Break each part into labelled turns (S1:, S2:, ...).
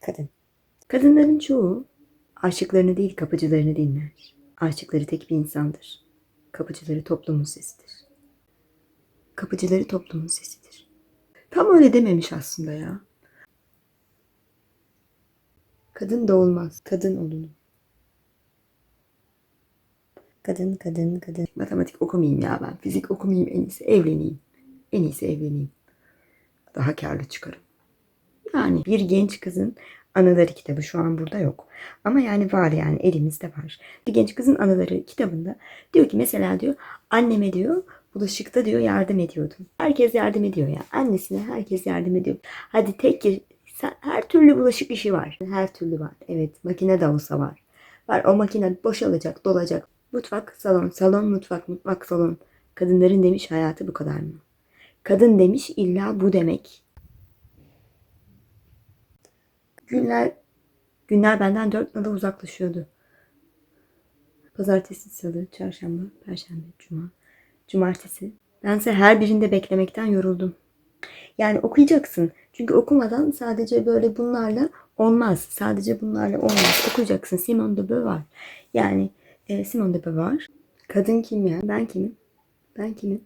S1: Kadın. Kadınların çoğu aşıklarını değil kapıcılarını dinler. Aşıkları tek bir insandır. Kapıcıları toplumun sesidir. Kapıcıları toplumun sesidir. Tam öyle dememiş aslında ya. Kadın da olmaz. Kadın olunur. Kadın, kadın, kadın. Matematik okumayayım ya ben. Fizik okumayayım en iyisi. Evleneyim. En iyisi evleneyim. Daha karlı çıkarım. Yani bir genç kızın anıları kitabı şu an burada yok. Ama yani var yani elimizde var. Bir genç kızın anıları kitabında diyor ki mesela diyor anneme diyor bulaşıkta diyor yardım ediyordum. Herkes yardım ediyor ya. Annesine herkes yardım ediyor. Hadi tek sen- her türlü bulaşık işi var. Her türlü var. Evet makine de olsa var. Var o makine boşalacak, dolacak. Mutfak, salon, salon, mutfak, mutfak, salon. Kadınların demiş hayatı bu kadar mı? Kadın demiş illa bu demek. Günler günler benden dört nala uzaklaşıyordu. Pazartesi, salı, çarşamba, perşembe, cuma, cumartesi. Bense her birinde beklemekten yoruldum. Yani okuyacaksın. Çünkü okumadan sadece böyle bunlarla olmaz. Sadece bunlarla olmaz. Okuyacaksın. Simone de Beauvoir. Yani e, Simone de Beauvoir. Kadın kim ya? Ben kimim? Ben kimim?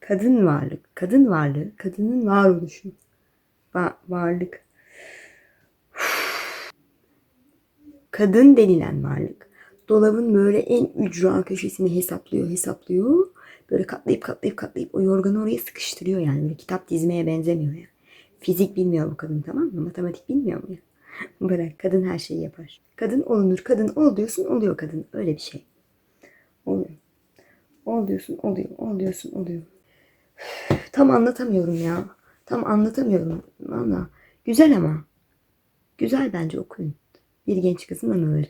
S1: Kadın varlık. Kadın varlığı. Kadının varoluşu. Va- varlık. kadın denilen varlık dolabın böyle en ücra köşesini hesaplıyor, hesaplıyor. Böyle katlayıp katlayıp katlayıp o yorganı oraya sıkıştırıyor yani. Böyle kitap dizmeye benzemiyor yani. Fizik bilmiyor bu kadın tamam mı? Matematik bilmiyor mu ya? Bırak kadın her şeyi yapar. Kadın olunur. Kadın ol diyorsun oluyor kadın. Öyle bir şey. Oluyor. Ol diyorsun oluyor. Ol diyorsun oluyor. Üf, Tam anlatamıyorum ya. Tam anlatamıyorum. Valla. Güzel ama. Güzel bence okuyun. Bir genç kızın anıları.